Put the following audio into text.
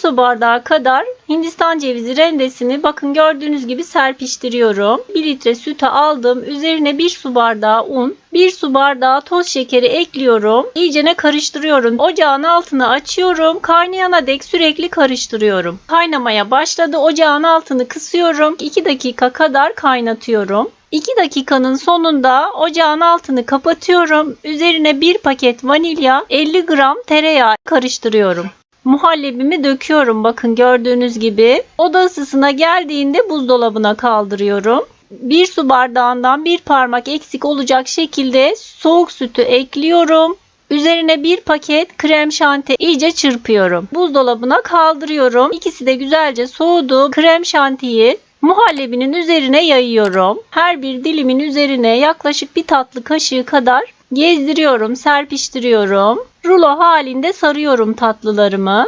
su bardağı kadar Hindistan cevizi rendesini bakın gördüğünüz gibi serpiştiriyorum. 1 litre sütü aldım. Üzerine 1 su bardağı un, 1 su bardağı toz şekeri ekliyorum. İyicene karıştırıyorum. Ocağın altını açıyorum. Kaynayana dek sürekli karıştırıyorum. Kaynamaya başladı. Ocağın altını kısıyorum. 2 dakika kadar kaynatıyorum. 2 dakikanın sonunda ocağın altını kapatıyorum. Üzerine 1 paket vanilya, 50 gram tereyağı karıştırıyorum. Muhallebimi döküyorum bakın gördüğünüz gibi. Oda ısısına geldiğinde buzdolabına kaldırıyorum. Bir su bardağından bir parmak eksik olacak şekilde soğuk sütü ekliyorum. Üzerine bir paket krem şanti iyice çırpıyorum. Buzdolabına kaldırıyorum. İkisi de güzelce soğudu. Krem şantiyi muhallebinin üzerine yayıyorum. Her bir dilimin üzerine yaklaşık bir tatlı kaşığı kadar gezdiriyorum, serpiştiriyorum. Rulo halinde sarıyorum tatlılarımı.